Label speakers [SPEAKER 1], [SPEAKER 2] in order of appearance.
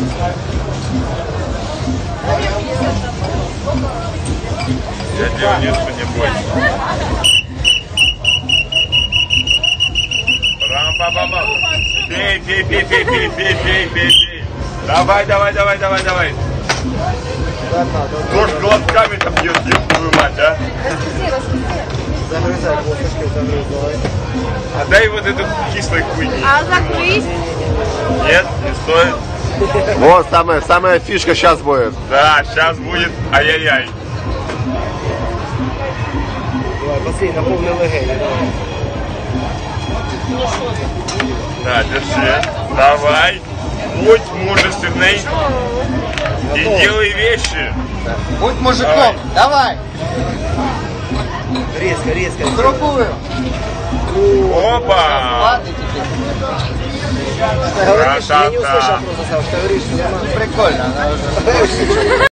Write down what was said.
[SPEAKER 1] Я Леонидку не бойся. Рам-ба-ба-ба. Бей, бей, бей, бей, бей, бей, бей, бей, бей. Давай, давай, давай, давай, давай. Тоже глотками там бьет, твою мать, а?
[SPEAKER 2] Загрызай, косточки загрызай.
[SPEAKER 1] А дай вот эту кислой хуйни.
[SPEAKER 3] А закрыть?
[SPEAKER 1] Нет, не стоит.
[SPEAKER 4] Вот самая, самая фишка сейчас будет.
[SPEAKER 1] Да, сейчас будет ай-яй-яй.
[SPEAKER 2] Давай, наповни легені. давай.
[SPEAKER 1] Да, держи. Давай. Будь мужественный. И делай вещи.
[SPEAKER 5] Будь мужиком, давай,
[SPEAKER 2] Резко, резко.
[SPEAKER 5] другую.
[SPEAKER 1] Опа!
[SPEAKER 2] Красота! Я не
[SPEAKER 5] прикольно.